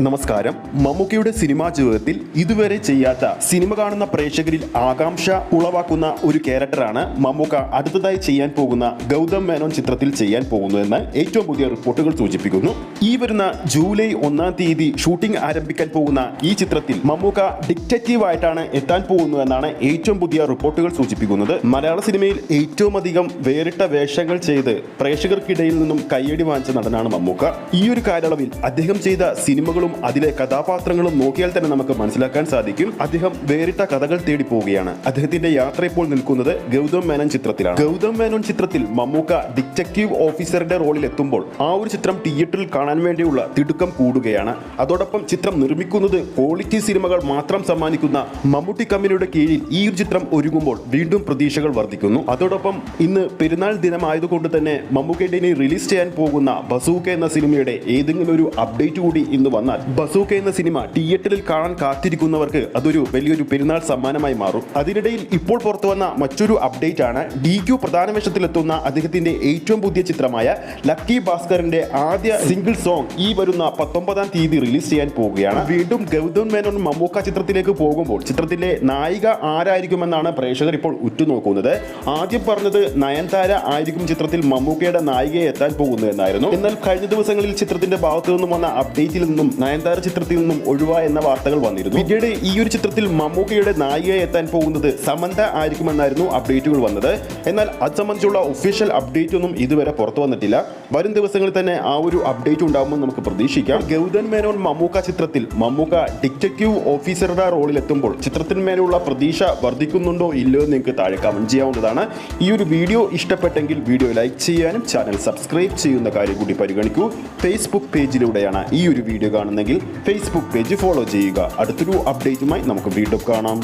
നമസ്കാരം. മമ്മൂക്കയുടെ സിനിമാ ജീവിതത്തിൽ ഇതുവരെ ചെയ്യാത്ത സിനിമ കാണുന്ന പ്രേക്ഷകരിൽ ആകാംക്ഷ ഉളവാക്കുന്ന ഒരു ക്യാരക്ടറാണ് മമ്മൂക്ക. അടുത്തതായി ചെയ്യാൻ പോകുന്ന ഗൗതം മേനോൻ ചിത്രത്തിൽ ചെയ്യാൻ പോകുന്നുവെന്ന് ഏറ്റവും പുതിയ റിപ്പോർട്ടുകൾ സൂചിപ്പിക്കുന്നു. ഈ വരുന്ന ജൂലൈ ഒന്നാം തീയതി ഷൂട്ടിംഗ് ആരംഭിക്കാൻ പോകുന്ന ഈ ചിത്രത്തിൽ മമ്മൂക്ക ഡിക്റ്റേറ്റീവ് ആയിട്ടാണ് എത്താൻ പോകുന്നതെന്നാണ് ഏറ്റവും പുതിയ റിപ്പോർട്ടുകൾ സൂചിപ്പിക്കുന്നത്. മലയാള സിനിമയിൽ ഏറ്റവും അധികം വേറിട്ട വേഷങ്ങൾ ചെയ്ത് പ്രേക്ഷകർക്കിടയിൽ നിന്നും കയ്യടി വാങ്ങിച്ച നടനാണ് മമ്മൂക്ക. ഈ ഒരു കാലയളവിൽ അദ്ദേഹം ചെയ്ത സിനിമകളും അതിലെ കഥാപാത്രങ്ങളും നോക്കിയാൽ തന്നെ നമുക്ക് മനസ്സിലാക്കാൻ സാധിക്കും. അദ്ദേഹം വേറിട്ട കഥകൾ തേടി പോവുകയാണ്. അദ്ദേഹത്തിന്റെ യാത്ര ഇപ്പോൾ നിൽക്കുന്നത് ഗൗതം മേനോൻ ചിത്രത്തിലാണ്. ഗൗതം മേനോൻ ചിത്രത്തിൽ മമ്മൂക്ക ഡിറ്റക്റ്റീവ് ഓഫീസറുടെ റോളിൽ എത്തുമ്പോൾ ആ ഒരു ചിത്രം തിയേറ്ററിൽ കാണാൻ വേണ്ടിയുള്ള തിടുക്കം കൂടുകയാണ്. അതോടൊപ്പം ചിത്രം നിർമ്മിക്കുന്നത് ക്വാളിറ്റി സിനിമകൾ മാത്രം സമ്മാനിക്കുന്ന മമ്മൂട്ടി കമ്പനിയുടെ കീഴിൽ ഈ ഒരു ചിത്രം ഒരുങ്ങുമ്പോൾ വീണ്ടും പ്രതീക്ഷകൾ വർദ്ധിക്കുന്നു. അതോടൊപ്പം ഇന്ന് പെരുന്നാൾ ദിനമായതുകൊണ്ട് തന്നെ മമ്മൂക്കയുടെ ഇനി റിലീസ് ചെയ്യാൻ പോകുന്ന ബസൂക്ക എന്ന സിനിമയുടെ ഏതെങ്കിലും ഒരു അപ്ഡേറ്റ് കൂടി ഇന്ന് വന്നാൽ ബസൂക്ക എന്ന സിനിമ തിയേറ്ററിൽ കാണാൻ കാത്തിരിക്കുന്നവർക്ക് അതൊരു വലിയൊരു പെരുന്നാൾ സമ്മാനമായി മാറും. അതിനിടയിൽ ഇപ്പോൾ പുറത്തു വന്ന മറ്റൊരു അപ്ഡേറ്റ് ആണ്. ഡി ക്യു പ്രധാന വേഷത്തിലെത്തുന്ന അദ്ദേഹത്തിന്റെ ഏറ്റവും പുതിയ ചിത്രമായ ലക്കി ഭാസ്കറിന്റെ ആദ്യ സിംഗിൾ സോങ് ഈ വരുന്ന പത്തൊമ്പതാം തീയതി റിലീസ് ചെയ്യാൻ പോവുകയാണ്. വീണ്ടും ഗൗതം മേനോൻ മമ്മൂക്ക ചിത്രത്തിലേക്ക് പോകുമ്പോൾ ചിത്രത്തിലെ നായിക ആരായിരിക്കുമെന്നാണ് പ്രേക്ഷകർ ഇപ്പോൾ ഉറ്റുനോക്കുന്നത്. ആദ്യം പറഞ്ഞത് നയൻതാര ആയിരിക്കും ചിത്രത്തിൽ മമ്മൂക്കയുടെ നായികയെ എത്താൻ പോകുന്നു എന്നായിരുന്നു എന്നാൽ കഴിഞ്ഞ ദിവസങ്ങളിൽ ചിത്രത്തിന്റെ ഭാഗത്തു നിന്നും വന്ന അപ്ഡേറ്റിൽ നിന്നും നയൻതാര ചിത്രത്തിൽ നിന്നും ഒഴിവാ എന്ന വാർത്തകൾ വന്നിരുന്നു. പിന്നീട് ഈ ഒരു ചിത്രത്തിൽ മമ്മൂക്കയുടെ നായികയെ എത്താൻ പോകുന്നത് സമന്ത ആയിരിക്കുമെന്നായിരുന്നു അപ്ഡേറ്റുകൾ വന്നത്. എന്നാൽ അത് സംബന്ധിച്ചുള്ള ഒഫീഷ്യൽ അപ്ഡേറ്റ് ഒന്നും ഇതുവരെ പുറത്തു വന്നിട്ടില്ല. വരും ദിവസങ്ങളിൽ തന്നെ ആ ഒരു അപ്ഡേറ്റ് ഉണ്ടാകുമെന്ന് നമുക്ക് പ്രതീക്ഷിക്കാം. ഗൗതൻ മേനോൻ മമ്മൂക്ക ചിത്രത്തിൽ മമ്മൂക്ക ഡിറ്റക്റ്റീവ് ഓഫീസറുടെ റോളിൽ എത്തുമ്പോൾ ചിത്രത്തിന്മേലുള്ള പ്രതീക്ഷ വർദ്ധിക്കുന്നുണ്ടോ ഇല്ലയോ എന്ന് നിങ്ങൾക്ക് താഴെ കമന്റ് ചെയ്യാവുന്നതാണ്. ഈ ഒരു വീഡിയോ ഇഷ്ടപ്പെട്ടെങ്കിൽ വീഡിയോ ലൈക്ക് ചെയ്യാനും ചാനൽ സബ്സ്ക്രൈബ് ചെയ്യുന്ന കാര്യം കൂടി പരിഗണിക്കൂ. ഫേസ്ബുക്ക് പേജിലൂടെയാണ് ഈ ഒരു വീഡിയോ കാണുന്നെങ്കിൽ ഫേസ്ബുക്ക് പേജ് ഫോളോ ചെയ്യുക. അടുത്തൊരു അപ്ഡേറ്റുമായി നമുക്ക് വീണ്ടും കാണാം.